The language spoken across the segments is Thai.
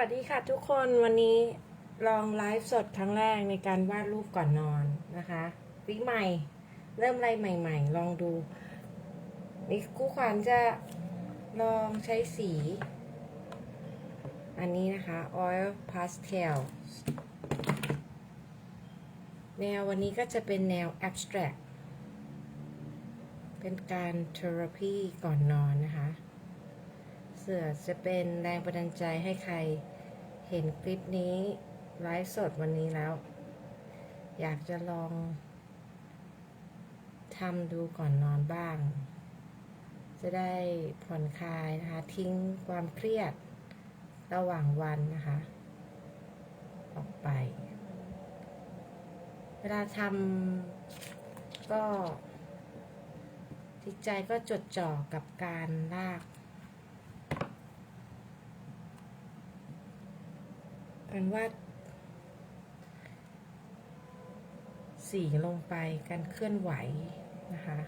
วัสดีค่ะทุกคนวันนี้ลองไลฟ์สดครั้งแรกในการวาดรูปก่อนนอนนะคะปีใหม่ เริ่มอะไรใหม่ ๆ ลองดูนี่คู่ขวัญจะลองใช้สี อันนี้นะคะ oil pastel แนววันนี้ก็จะเป็นแนว abstract เป็นการ therapy ก่อนนอนนะคะ เสือจะเป็นแรงบันดาลใจให้ใคร เห็นคลิปนี้ไลฟ์สดวันนี้แล้ว อยากจะลองทำดูก่อนนอนบ้าง จะได้ผ่อนคลายนะคะ ทิ้งความเครียดระหว่างวันนะคะ ออกไป เวลาทำก็จิตใจก็จดจ่อกับการลาก การวาดสีลงไปการเคลื่อนไหวนะคะ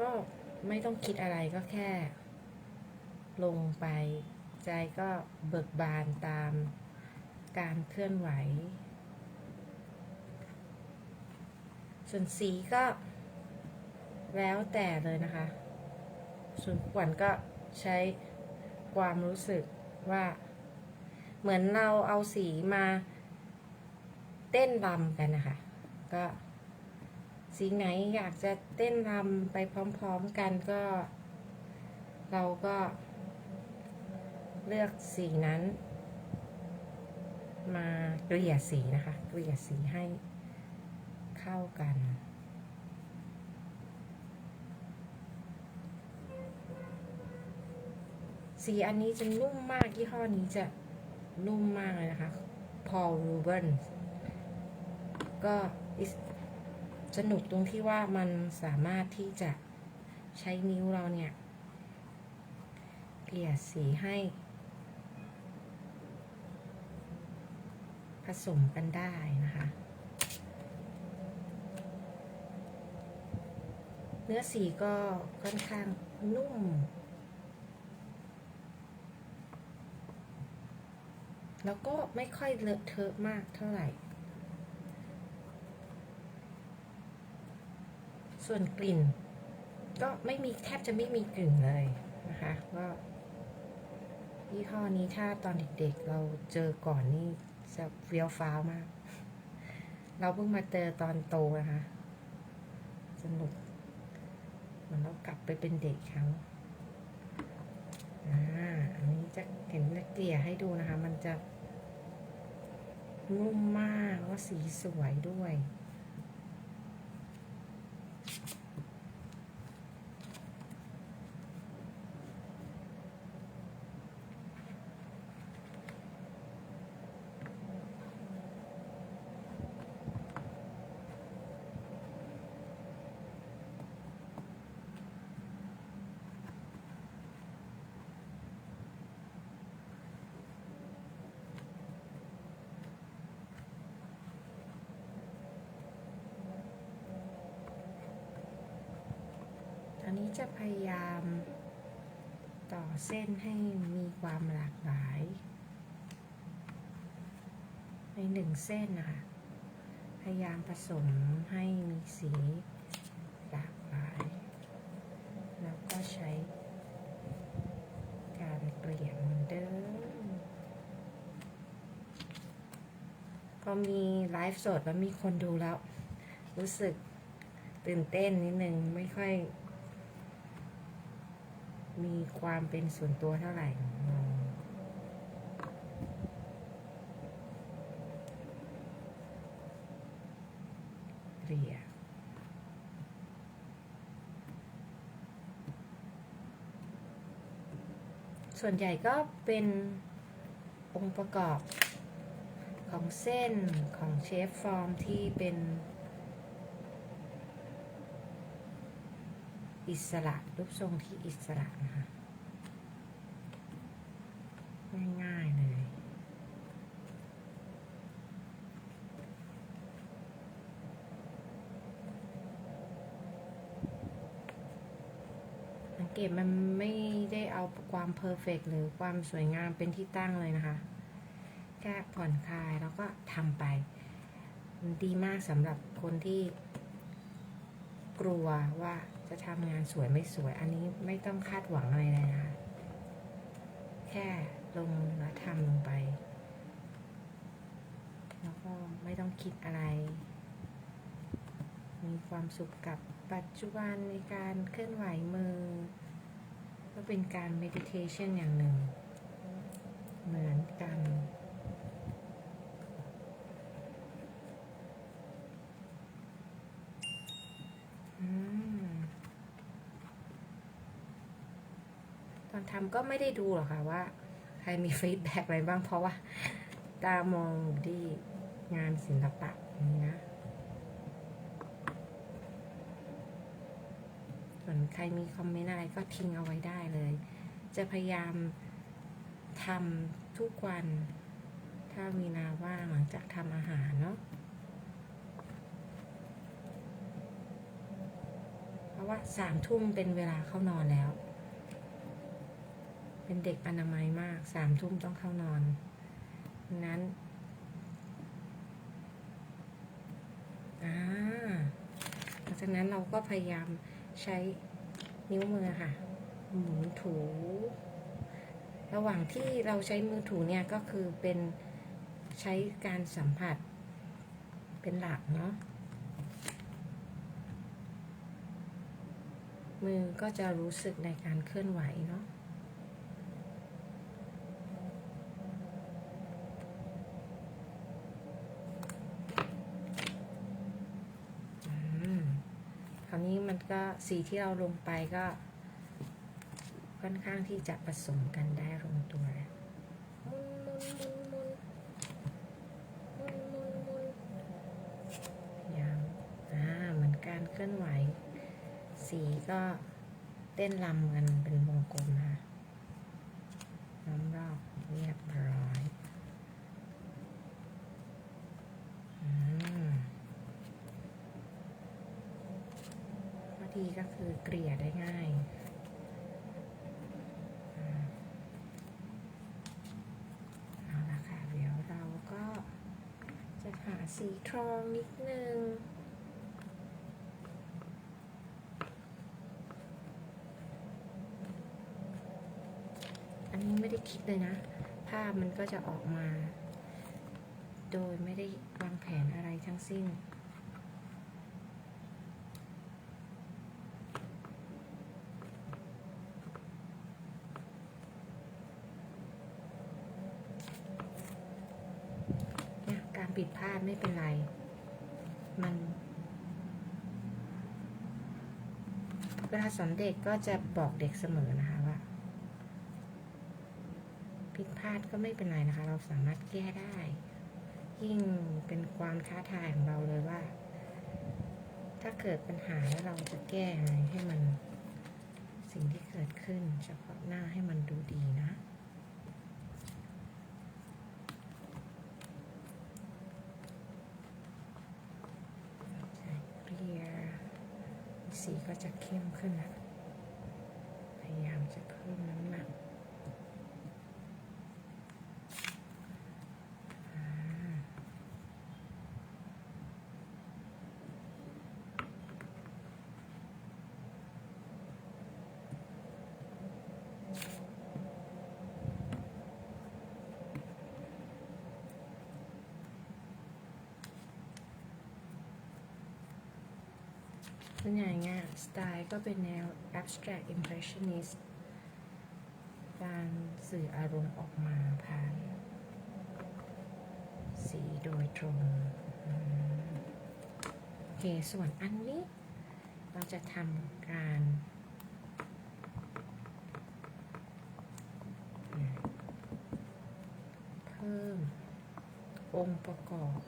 ก็ไม่ต้องคิดอะไรก็แค่ ลงไปใจก็เบิกบานตามการเคลื่อนไหว ส่วนสีก็แล้วแต่เลยนะคะ ส่วนขวัญก็ใช้ความรู้สึกว่า เหมือนเราเอาสีมาเต้นรำกันนะคะ ก็สีไหนอยากจะเต้นรำไปพร้อมๆกันก็ เราก็เลือกสีนั้น มาเกลี่ยสีนะคะ เกลี่ยสีให้เข้ากันสีอันนี้จะนุ่มมากยี่ห้อนี้จะ นุ่มมากเลยนะคะ Paul Ruben ก็สนุกตรงที่ว่ามันสามารถที่จะใช้นิ้วเราเนี่ย เกลี่ยสีให้ ผสมกันได้นะคะ เนื้อสีก็ค่อนข้างนุ่ม แล้วก็ไม่ค่อยเลอะเทอะมากเท่าไหร่ ส่วนกลิ่น ก็ไม่มีแทบจะไม่มีกลิ่นเลยนะคะก็ยี่ห้อนี้ถ้าตอนเด็กๆเราเจอก่อนนี่จะเฟี้ยวฟ้าวมาก เราเพิ่งมาเจอตอนโตนะคะสนุกเหมือนเรากลับไปเป็นเด็กครั้งอ่า อันนี้จะเห็นเกลี่ยให้ดูนะคะ มันจะ นุ่มมากแล้วสีสวยด้วย จะพยายามต่อเส้นให้มีความหลากหลาย ในหนึ่งเส้นนะคะพยายามผสมให้มีสีหลากหลาย แล้วก็ใช้การเกลี่ยเหมือนเดิมพอมีไลฟ์สดแล้วมีคนดูแล้ว รู้สึกตื่นเต้นนิดนึงไม่ค่อย มีความเป็นส่วนตัวเท่าไหร่อืมเกลี่ยส่วนใหญ่ก็เป็นองค์ประกอบของเส้นของเชฟฟอร์มที่เป็น อิสระรูปทรงที่อิสระนะคะง่ายๆเลยมันเกตมันไม่ได้เอาความเพอร์เฟกหรือความสวยงามเป็นที่ตั้งเลยนะคะ แค่ผ่อนคลายแล้วก็ทำไป ดีมากสำหรับคนที่ กลัวว่าจะทำงานสวยไม่สวย อันนี้ไม่ต้องคาดหวังอะไรเลยนะคะ แค่ลงมือแล้วทำลงไป แล้วก็ไม่ต้องคิดอะไร มีความสุขกับปัจจุบันในการเคลื่อนไหวมือ ก็เป็นการ meditation อย่างหนึ่ง เหมือนกัน อืม ตอน ทำก็ไม่ได้ดูหรอกค่ะว่า ใครมีฟีดแบ็กอะไรบ้างเพราะว่า ตามองที่งานศิลปะนี้นะส่วนใครมีคอมเมนต์อะไรก็ทิ้งเอาไว้ได้เลย จะพยายามทำทุกวัน ถ้ามีนาว่างหลังจากทำอาหารเนาะเพราะว่าสามทุ่มเป็นเวลาเข้านอนแล้ว เป็นเด็กอนามัยมาก สามทุ่มต้องเข้านอน นั้นอาหลังจากนั้นเราก็พยายามใช้นิ้วมือค่ะ หมุนถู ระหว่างที่เราใช้มือถูเนี่ยก็คือเป็นใช้การสัมผัส เป็นหลักเนาะ มือก็จะรู้สึกในการเคลื่อนไหวเนาะ อืมคราวนี้มัน ก็สีที่เราลงไปก็ ค่อนข้างที่จะผสมกันได้ลงตัวแล้วหมุนหมุนหมุนหมุนหมุนหมุนหมุนยาวอ่าเหมือนการเคลื่อนไหว สีก็เต้นรำกันเป็นวงกลมนะคะน้ำรอบเรียบร้อยอืม ข้อดีก็ คือเกลี่ยได้ง่ายเอาละค่ะ เดี๋ยวเราก็จะหาสีทองนิดนึงอันนี้ไม่ได้คิดเลยนะ ภาพมันก็จะออกมา โดยไม่ได้วางแผนอะไรทั้งสิ้น เนี่ยการผิดพลาด ไม่เป็นไร มันเวลาสอนเด็กก็จะบอกเด็กเสมอนะคะว่าผิดพลาดก็ไม่เป็นไรนะคะ เราสามารถแก้ได้ ยิ่งเป็นความท้าทายของเราเลยว่า ถ้าเกิดปัญหาแล้วเราจะแก้ไงให้มันสิ่งที่เกิดขึ้น เฉพาะหน้าให้มันดูดีนะ ใช่เรีย สีก็จะเข้มขึ้นนะพยายามจะเพิ่มน้ำหนักอ่า ส่วนใหญ่เนี่ยสไตล์ก็เป็นแนว abstract impressionist การสื่ออารมณ์ออกมาผ่านสีโดยตรงโอเค ส่วนอันนี้ เราจะทำการเพิ่มองค์ประกอบ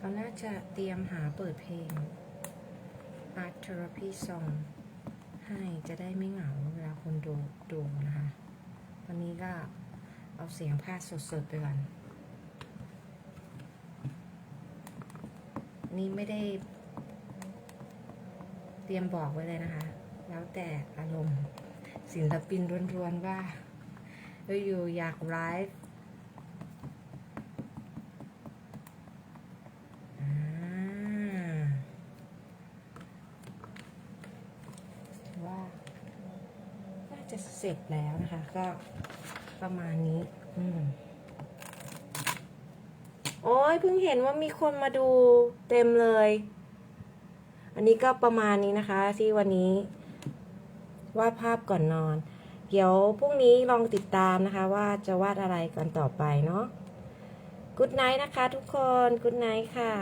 คราน่าจะเตรียมหาเปิดเพลง Art Therapy Song ให้จะได้ไม่เหงาเวลาคนดูดูนะคะ วันนี้ก็เอาเสียงพาดสดๆไปก่อน นี่ไม่ได้เตรียมบอกไว้เลยนะคะ แล้วแต่อารมณ์ศิลปินรวนๆว่าเอออยู่อยากไลฟ์อ่าถือว่า น่าจะเส ร็จแล้วนะคะ ก็ประมาณนี้อืมโอ้ยเพิ่งเห็นว่ามีคนมาดูเต็มเลย อันนี้ก็ประมาณนี้นะคะ ที่วันนี้วาดภาพก่อนนอน เดี๋ยวพรุ่งนี้ลองติดตามนะคะ ว่าจะวาดอะไรกันต่อไปเนาะกุ๊ดไนท์นะคะทุกคนกุ๊ดไนท์ค่ะ